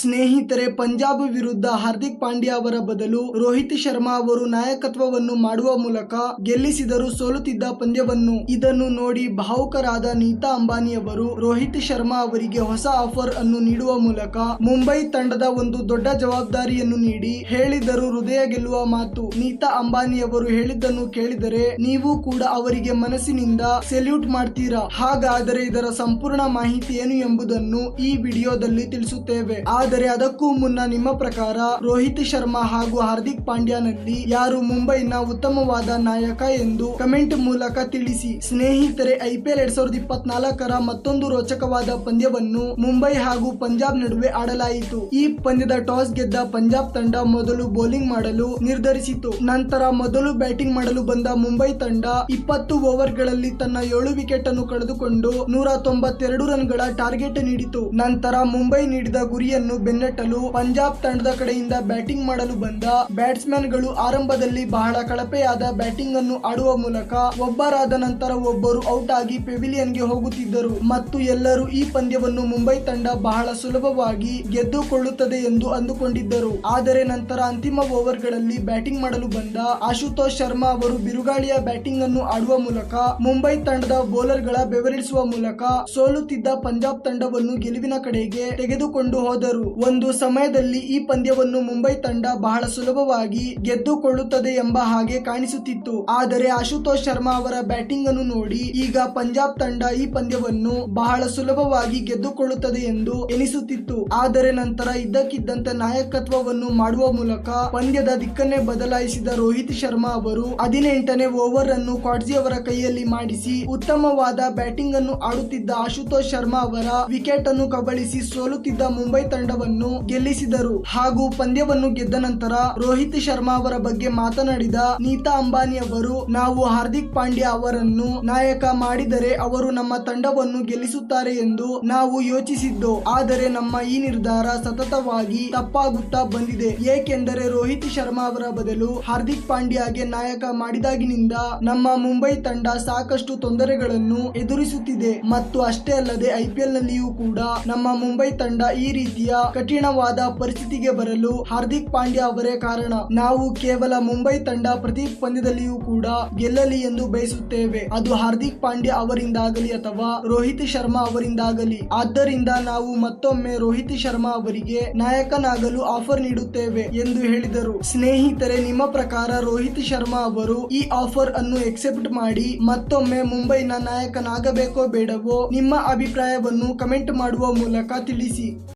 ಸ್ನೇಹಿತರೆ, ಪಂಜಾಬ್ ವಿರುದ್ಧ ಹಾರ್ದಿಕ್ ಪಾಂಡ್ಯ ಅವರ ಬದಲು ರೋಹಿತ್ ಶರ್ಮಾ ಅವರು ನಾಯಕತ್ವವನ್ನು ಮಾಡುವ ಮೂಲಕ ಗೆಲ್ಲಿಸಿದರು ಸೋಲುತ್ತಿದ್ದ ಪಂದ್ಯವನ್ನು. ಇದನ್ನು ನೋಡಿ ಭಾವುಕರಾದ ನೀತಾ ಅಂಬಾನಿ ಅವರು ರೋಹಿತ್ ಶರ್ಮಾ ಅವರಿಗೆ ಹೊಸ ಆಫರ್ ಅನ್ನು ನೀಡುವ ಮೂಲಕ ಮುಂಬೈ ತಂಡದ ಒಂದು ದೊಡ್ಡ ಜವಾಬ್ದಾರಿಯನ್ನು ನೀಡಿ ಹೇಳಿದರು ಹೃದಯ ಗೆಲ್ಲುವ ಮಾತು. ನೀತಾ ಅಂಬಾನಿ ಅವರು ಹೇಳಿದ್ದನ್ನು ಕೇಳಿದರೆ ನೀವು ಕೂಡ ಅವರಿಗೆ ಮನಸ್ಸಿನಿಂದ ಸೆಲ್ಯೂಟ್ ಮಾಡ್ತೀರಾ? ಹಾಗಾದರೆ ಇದರ ಸಂಪೂರ್ಣ ಮಾಹಿತಿ ಏನು ಎಂಬುದನ್ನು ಈ ವಿಡಿಯೋದಲ್ಲಿ ತಿಳಿಸುತ್ತೇವೆ. ಆದರೆ ಅದಕ್ಕೂ ಮುನ್ನ ನಿಮ್ಮ ಪ್ರಕಾರ ರೋಹಿತ್ ಶರ್ಮಾ ಹಾಗೂ ಹಾರ್ದಿಕ್ ಪಾಂಡ್ಯನಲ್ಲಿ ಯಾರು ಮುಂಬೈನ ಉತ್ತಮವಾದ ನಾಯಕ ಎಂದು ಕಮೆಂಟ್ ಮೂಲಕ ತಿಳಿಸಿ. ಸ್ನೇಹಿತರೆ ಐಪಿಎಲ್ ಎರಡ್ ಸಾವಿರದ ಇಪ್ಪತ್ನಾಲ್ಕರ ಮತ್ತೊಂದು ರೋಚಕವಾದ ಪಂದ್ಯವನ್ನು ಮುಂಬೈ ಹಾಗೂ ಪಂಜಾಬ್ ನಡುವೆ ಆಡಲಾಯಿತು. ಈ ಪಂದ್ಯದ ಟಾಸ್ ಗೆದ್ದ ಪಂಜಾಬ್ ತಂಡ ಮೊದಲು ಬೌಲಿಂಗ್ ಮಾಡಲು ನಿರ್ಧರಿಸಿತು. ನಂತರ ಮೊದಲು ಬ್ಯಾಟಿಂಗ್ ಮಾಡಲು ಬಂದ ಮುಂಬೈ ತಂಡ ಇಪ್ಪತ್ತು ಓವರ್ಗಳಲ್ಲಿ ತನ್ನ ಏಳು ವಿಕೆಟ್ ಅನ್ನು ಕಳೆದುಕೊಂಡು ನೂರ ತೊಂಬತ್ತೆರಡು ರನ್ಗಳ ಟಾರ್ಗೆಟ್ ನೀಡಿತು. ನಂತರ ಮುಂಬೈ ನೀಡಿದ ಗುರಿಯನ್ನು ಬೆನ್ನಟ್ಟಲು ಪಂಜಾಬ್ ತಂಡದ ಕಡೆಯಿಂದ ಬ್ಯಾಟಿಂಗ್ ಮಾಡಲು ಬಂದ ಬ್ಯಾಟ್ಸ್ಮನ್ಗಳು ಆರಂಭದಲ್ಲಿ ಬಹಳ ಕಳಪೆಯಾದ ಬ್ಯಾಟಿಂಗ್ ಅನ್ನು ಆಡುವ ಮೂಲಕ ಒಬ್ಬರಾದ ನಂತರ ಒಬ್ಬರು ಔಟ್ ಆಗಿ ಪೆವಿಲಿಯನ್ಗೆ ಹೋಗುತ್ತಿದ್ದರು. ಮತ್ತು ಎಲ್ಲರೂ ಈ ಪಂದ್ಯವನ್ನು ಮುಂಬೈ ತಂಡ ಬಹಳ ಸುಲಭವಾಗಿ ಗೆದ್ದುಕೊಳ್ಳುತ್ತದೆ ಎಂದು ಅಂದುಕೊಂಡಿದ್ದರು. ಆದರೆ ನಂತರ ಅಂತಿಮ ಓವರ್ಗಳಲ್ಲಿ ಬ್ಯಾಟಿಂಗ್ ಮಾಡಲು ಬಂದ ಆಶುತೋಷ್ ಶರ್ಮಾ ಅವರು ಬಿರುಗಾಳಿಯ ಬ್ಯಾಟಿಂಗ್ ಅನ್ನು ಆಡುವ ಮೂಲಕ ಮುಂಬೈ ತಂಡದ ಬೌಲರ್ಗಳ ಬೆವರಿಸುವ ಮೂಲಕ ಸೋಲುತ್ತಿದ್ದ ಪಂಜಾಬ್ ತಂಡವನ್ನು ಗೆಲುವಿನ ಕಡೆಗೆ ತೆಗೆದುಕೊಂಡು ಹೋದರು. ಒಂದು ಸಮಯದಲ್ಲಿ ಈ ಪಂದ್ಯವನ್ನು ಮುಂಬೈ ತಂಡ ಬಹಳ ಸುಲಭವಾಗಿ ಗೆದ್ದುಕೊಳ್ಳುತ್ತದೆ ಎಂಬ ಹಾಗೆ ಕಾಣಿಸುತ್ತಿತ್ತು. ಆದರೆ ಆಶುತೋಷ್ ಶರ್ಮಾ ಅವರ ಬ್ಯಾಟಿಂಗ್ ಅನ್ನು ನೋಡಿ ಈಗ ಪಂಜಾಬ್ ತಂಡ ಈ ಪಂದ್ಯವನ್ನು ಬಹಳ ಸುಲಭವಾಗಿ ಗೆದ್ದುಕೊಳ್ಳುತ್ತದೆ ಎಂದು ಎನಿಸುತ್ತಿತ್ತು. ಆದರೆ ನಂತರ ಇದ್ದಕ್ಕಿದ್ದಂತೆ ನಾಯಕತ್ವವನ್ನು ಮಾಡುವ ಮೂಲಕ ಪಂದ್ಯದ ದಿಕ್ಕನ್ನೇ ಬದಲಾಯಿಸಿದ ರೋಹಿತ್ ಶರ್ಮಾ ಅವರು ಹದಿನೆಂಟನೇ ಓವರ್ ಅನ್ನು ಕ್ವಾಟ್ಜಿ ಅವರ ಕೈಯಲ್ಲಿ ಮಾಡಿಸಿ ಉತ್ತಮವಾದ ಬ್ಯಾಟಿಂಗ್ ಅನ್ನು ಆಡುತ್ತಿದ್ದ ಆಶುತೋಷ್ ಶರ್ಮಾ ಅವರ ವಿಕೆಟ್ ಅನ್ನು ಕಬಳಿಸಿ ಸೋಲುತ್ತಿದ್ದ ಮುಂಬೈ ತಂಡವನ್ನು ಗೆಲ್ಲಿಸಿದರು. ಹಾಗೂ ಪಂದ್ಯವನ್ನು ಗೆದ್ದ ನಂತರ ರೋಹಿತ್ ಶರ್ಮಾ ಅವರ ಬಗ್ಗೆ ಮಾತನಾಡಿದ ನೀತಾ ಅಂಬಾನಿ ಅವರು, ನಾವು ಹಾರ್ದಿಕ್ ಪಾಂಡ್ಯ ಅವರನ್ನು ನಾಯಕ ಮಾಡಿದರೆ ಅವರು ನಮ್ಮ ತಂಡವನ್ನು ಗೆಲ್ಲಿಸುತ್ತಾರೆ ಎಂದು ನಾವು ಯೋಚಿಸಿದ್ದು, ಆದರೆ ನಮ್ಮ ಈ ನಿರ್ಧಾರ ಸತತವಾಗಿ ತಪ್ಪಾಗುತ್ತಾ ಬಂದಿದೆ. ಏಕೆಂದರೆ ರೋಹಿತ್ ಶರ್ಮಾ ಅವರ ಬದಲು ಹಾರ್ದಿಕ್ ಪಾಂಡ್ಯಗೆ ನಾಯಕ ಮಾಡಿದಾಗಿನಿಂದ ನಮ್ಮ ಮುಂಬೈ ತಂಡ ಸಾಕಷ್ಟು ತೊಂದರೆಗಳನ್ನು ಎದುರಿಸುತ್ತಿದೆ. ಮತ್ತು ಅಷ್ಟೇ ಅಲ್ಲದೆ ಐಪಿಎಲ್ ನಲ್ಲಿಯೂ ಕೂಡ ನಮ್ಮ ಮುಂಬೈ ತಂಡ ಈ ರೀತಿಯ ಕಠಿಣವಾದ ಪರಿಸ್ಥಿತಿಗೆ ಬರಲು ಹಾರ್ದಿಕ್ ಪಾಂಡ್ಯ ಅವರೇ ಕಾರಣ. ನಾವು ಕೇವಲ ಮುಂಬೈ ತಂಡ ಪ್ರತಿ ಪಂದ್ಯದಲ್ಲಿಯೂ ಕೂಡ ಗೆಲ್ಲಲಿ ಎಂದು ಬಯಸುತ್ತೇವೆ. ಅದು ಹಾರ್ದಿಕ್ ಪಾಂಡ್ಯ ಅವರಿಂದಾಗಲಿ ಅಥವಾ ರೋಹಿತ್ ಶರ್ಮಾ ಅವರಿಂದಾಗಲಿ. ಆದ್ದರಿಂದ ನಾವು ಮತ್ತೊಮ್ಮೆ ರೋಹಿತ್ ಶರ್ಮಾ ಅವರಿಗೆ ನಾಯಕನಾಗಲು ಆಫರ್ ನೀಡುತ್ತೇವೆ ಎಂದು ಹೇಳಿದರು. ಸ್ನೇಹಿತರೆ, ನಿಮ್ಮ ಪ್ರಕಾರ ರೋಹಿತ್ ಶರ್ಮಾ ಅವರು ಈ ಆಫರ್ ಅನ್ನು ಎಕ್ಸೆಪ್ಟ್ ಮಾಡಿ ಮತ್ತೊಮ್ಮೆ ಮುಂಬೈನ ನಾಯಕನಾಗಬೇಕೋ ಬೇಡವೋ ನಿಮ್ಮ ಅಭಿಪ್ರಾಯವನ್ನು ಕಮೆಂಟ್ ಮಾಡುವ ಮೂಲಕ ತಿಳಿಸಿ.